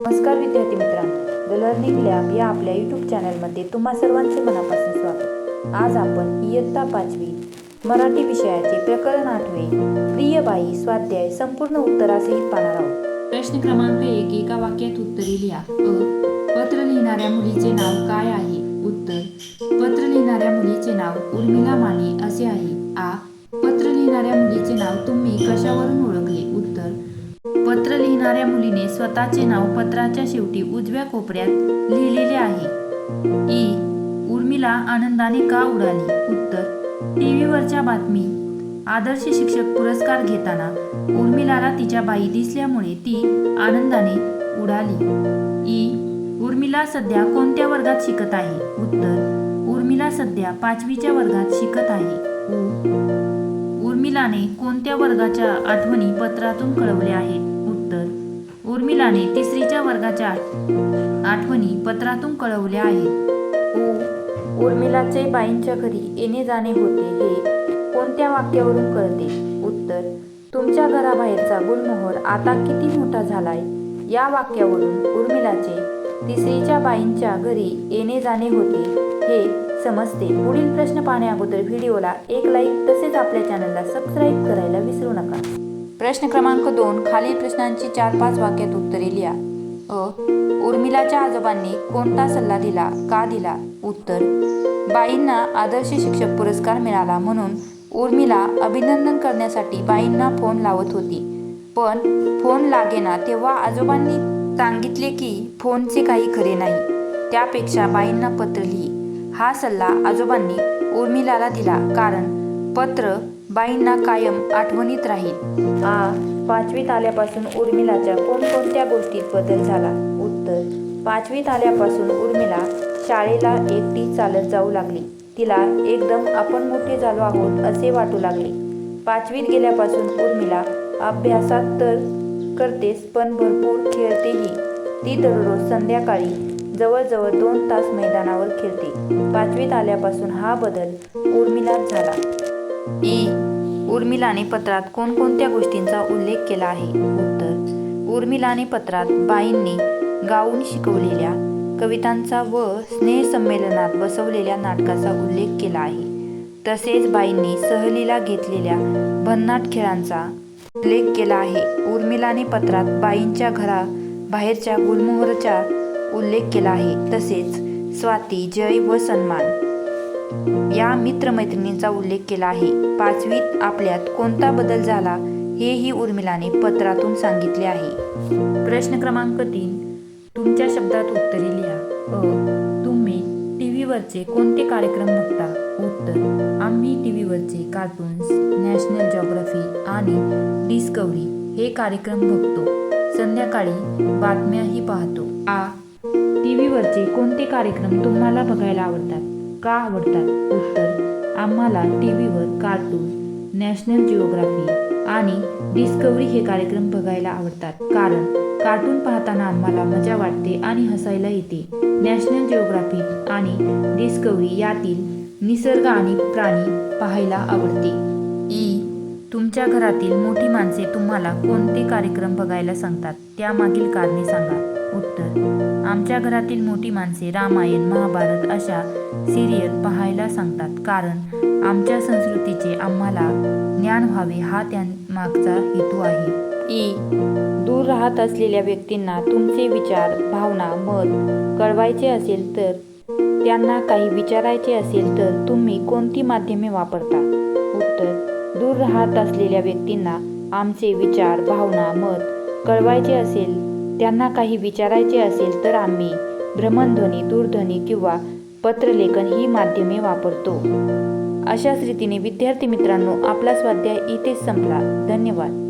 नमस्कार विद्यार्थी मित्रांनो. द लर्निंग लॅब या आपल्या यूट्यूब चॅनलमध्ये तुम्हा सर्वांचे मनापासून स्वागत. आज आपण इयत्ता पाचवी मराठी विषयाचे प्रकरण आठवे. प्रियबाई स्वाध्याय संपूर्ण उत्तरासहित पाहणार आहोत. प्रश्न क्रमांक एक एका वाक्यात उत्तरे लिहा. अ पत्र लिहिणाऱ्या मुलीचे नाव काय आहे? उत्तर पत्र लिहिणाऱ्या मुलीचे नाव उर्मिला माने असे आहे. आ पत्र लिहिणाऱ्या मुलीचे नाव तुम्ही कशावरून पत्र मुलीने स्वतःचे नाव पत्राच्या शेवटी उजव्या कोपऱ्यात लिहिलेले आहे. ई. उर्मिला आनंदाने का उडाली? उत्तर. टीव्हीवरच्या बातमी. आदर्श शिक्षक पुरस्कार घेताना उर्मिलाला तिच्या बाई दिसल्यामुळे ती आनंदाने उडाली. ई. उर्मिला सध्या कोणत्या वर्गात शिकत आहे? उत्तर. उर्मिला सध्या पाचवीच्या वर्गात शिकत आहे. उ. उर्मिलाने कोणत्या वर्गाच्या आठवणी पत्रातून कळवल्या आहेत? उत्तर तिसरीच्या वर्गाच्या आठवणी पत्रातून कळवल्या आहेत. उ. उर्मिलाचे बाईंच्या घरी येणे जाणे होते हे कोणत्या वाक्यावरून कळते? उत्तर तुमच्या घराबाहेरचा गुलमोहर आता किती मोठा झालाय? या वाक्यावरून उर्मिलाचे तिसरीच्या बाईंच्या घरी येणे जाणे होते हे समजते. पुढील प्रश्न पाहण्याअगोदर व्हिडिओला एक लाईक तसेच आपल्या चॅनलला सबस्क्राईब करायला विसरू नका. प्रश्न क्रमांक दोन खालील प्रश्नांची चार पाच वाक्यात उत्तरे लिहा. अ. उर्मिलाच्या आजोबांनी कोणता सल्ला दिला का दिला? उत्तर. बाईंना आदर्श शिक्षक पुरस्कार मिळाला म्हणून उर्मिला अभिनंदन करण्यासाठी बाईंना फोन लावत होती. पण फोन लागेना तेव्हा आजोबांनी सांगितले की फोनचे काही खरे नाही. त्यापेक्षा बाईंना पत्र लिही. हा सल्ला आजोबांनी उर्मिलाला दिला कारण पत्र बाईंना कायम आठवणीत राहील. आ पाचवीत आल्यापासून उर्मिलाच्या कोणकोणत्या गोष्टीत बदल झाला? उत्तर पाचवीत आल्यापासून उर्मिला शाळेला एकटी चालत जाऊ लागली. तिला एकदम आपण मोठे झालो आहोत असे वाटू लागले. पाचवीत गेल्यापासून उर्मिला अभ्यासात तर करतेच पण भरपूर खेळतेही ती दररोज संध्याकाळी जवळजवळ दोन तास मैदानावर खेळते. पाचवीत आल्यापासून हा बदल उर्मिलात झाला. ई उर्मिलाने पत्रात कोणकोणत्या गोष्टींचा उल्लेख केला आहे? उत्तर उर्मिलाने पत्रात बाईंनी गाऊन शिकवलेल्या कवितांचा व स्नेहसंमेलनात बसवलेल्या नाटकाचा उल्लेख केला आहे. तसेच बाईंनी सहलीला घेतलेल्या भन्नाट खेळांचा उल्लेख केला आहे. उर्मिलाने पत्रात बाईंच्या घरा बाहेरच्या गुलमोहरचा उल्लेख केला आहे. तसेच स्वाती जय व सन्मान. या मित्रमैत्रिणींचा उल्लेख केला आहे. पाचवीत आपल्यात कोणता बदल झाला हेही उर्मिलाने पत्रातून सांगितले आहे. प्रश्न क्रमांक तीन. तुमच्या शब्दात उत्तरे लिहा. अ. तुम्ही टी व्हीवरचे कोणते कार्यक्रम बघता? उत्तर. आम्ही टी व्हीवरचे कार्टून्स नॅशनल जॉग्राफी आणि डिस्कवरी हे कार्यक्रम बघतो. संध्याकाळी बातम्याही पाहतो. आ. टी व्हीवरचे कोणते कार्यक्रम तुम्हाला बघायला आवडतात? का आवडतात? उत्तर आम्हाला टी व्हीवर कार्टून नॅशनल जिओग्राफी आणि डिस्कवरी हे कार्यक्रम बघायला आवडतात. कारण कार्टून पाहताना आम्हाला मजा वाटते आणि हसायला येते. नॅशनल जिओग्राफी आणि डिस्कवरी यातील निसर्ग आणि प्राणी पाहायला आवडते. ई तुमच्या घरातील मोठी माणसे तुम्हाला कोणते कार्यक्रम बघायला सांगतात? त्यामागील कारणे सांगा. उत्तर आमच्या घरातील मोठी माणसे रामायण महाभारत अशा सिरियल पाहायला सांगतात. कारण आमच्या संस्कृतीचे आम्हाला ज्ञान व्हावे हा त्यामागचा हेतू आहे. ई. दूर राहत असलेल्या व्यक्तींना तुमचे विचार भावना मत कळवायचे असेल तर त्यांना काही विचारायचे असेल तर तुम्ही कोणती माध्यमे वापरता? उत्तर दूर राहत असलेल्या व्यक्तींना आमचे विचार भावना मत कळवायचे असेल त्यांना काही विचारायचे असेल तर आम्ही भ्रमणध्वनी दूरध्वनी किंवा पत्रलेखन ही माध्यमे वापरतो. अशाच रीतीने विद्यार्थी मित्रांनो आपला स्वाध्याय इथेच संपला. धन्यवाद.